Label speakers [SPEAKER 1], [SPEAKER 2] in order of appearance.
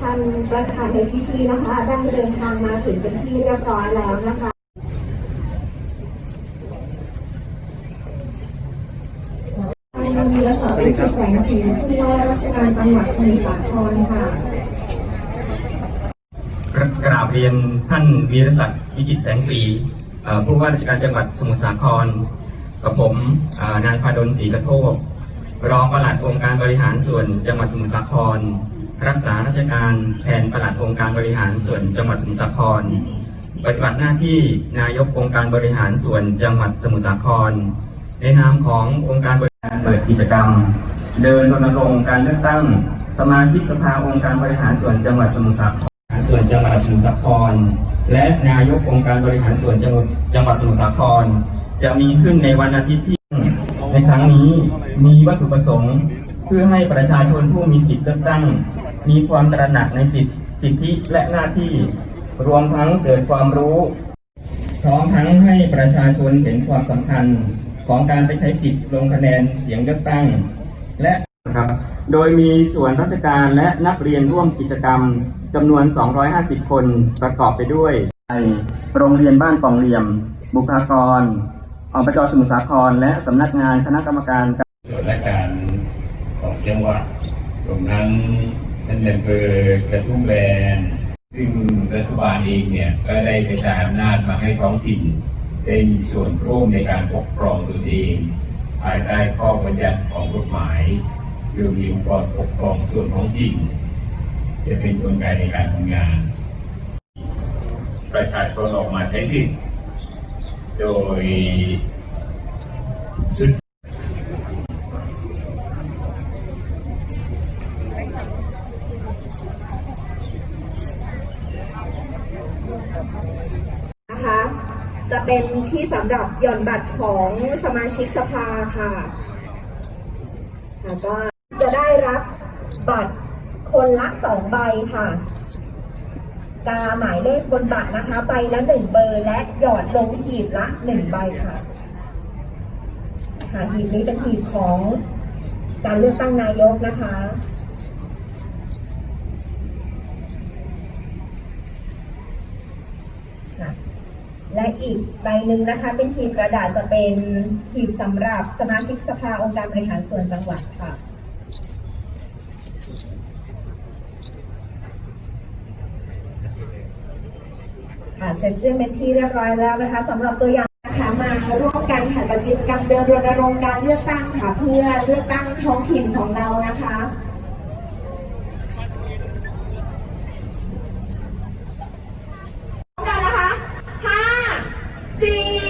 [SPEAKER 1] ท่านประธานในพิธีนะคะได้เดินทางมาถึงเป็นที่เรียบร้อยแล้วนะคะมีรสารวิจิตรแสงสีผู้ว่าราชการจังหวัดสมุทรสาครค่ะ
[SPEAKER 2] กรกราบเรียนท่านวีรศักดิ์วิจิตรแสงสีเอ่อผู้ว่าราชการจังหวัดสมุทรสาคร กับผมเอ่อนายพาดลศรีกระโทกรองปลัดองค์การบริหารส่วนจังหวัดสมุทรสาคร รักษาราชการแทนปลัดองค์การบริหารส่วนจังหวัดสมุทรสาคร ปฏิบัติหน้าที่นายกองค์การบริหารส่วนจังหวัดสมุทรสาคร ในนามขององค์การบริหารเปิดกิจกรรม เดินรณรงค์การเลือกตั้ง สมาชิกสภาองค์การบริหารส่วนจังหวัดสมุทรสาครส่วนจังหวัดสมุทรสาคร และนายกองค์การบริหารส่วนจังหวัดสมุทรสาคร จะมีขึ้นในวันอาทิตย์ที่ในครั้งนี้มีวัตถุประสงค์ พื่อให้ประชาชนผู้มีสิทธิเลือกตั้ง มีความตระหนักในสิทธิสิทธิและหน้าที่ รวมทั้งเกิดความรู้ พร้อมทั้งให้ประชาชนเห็นความสำคัญของการไปใช้สิทธิ์ลงคะแนนเสียงเลือกตั้ง และครับ โดยมีส่วนราชการและนักเรียนร่วมกิจกรรมจำนวน 250 คนประกอบไปด้วยโรงเรียนบ้านปองเหลี่ยม บุคลากรอบจสมุทรสาคร และสำนักงานคณะกรรมการ
[SPEAKER 3] ส่วนราชการ จังหวัดรวมทั้งท่านในอำเภอกระทุ่มแบนซึ่งรัฐบาลเองเนี่ยก็ได้กระจายอำนาจมาให้ท้องถิ่น ได้มีส่วนร่วมในการปกครองตนเอง ภายใต้ข้อบัญญัติของกฎหมายโดยมีองค์กรปกครองส่วนท้องถิ่น จะเป็นกลไกในการทำงาน ประชาชนออกมาใช้สิทธิ์โดยสุด
[SPEAKER 1] นะคะ จะเป็นที่สำหรับหย่อนบัตรของสมาชิกสภาค่ะแล้วก็จะได้รับบัตรคนละสองใบค่ะ กาหมายเลขบนบัตรนะคะ ใบละหนึ่งเบอร์และหยอดลงหีบละหนึ่งใบค่ะค่ะหีบนี้เป็นหีบของการเลือกตั้งนายกนะคะ และอีกใบหนึ่งนะคะ เป็นหีบกระดาษจะเป็นหีบสำหรับสมาชิกสภาองค์การบริหารส่วนจังหวัดค่ะค่ะเสร็จสิ้นเป็นที่เรียบร้อยแล้วนะคะสำหรับตัวอย่างนะคะมาร่วมกันค่ะจัดกิจกรรมเดินรณรงค์การเลือกตั้งค่ะ เพื่อเลือกตั้งท้องถิ่นของเรานะคะ Sim!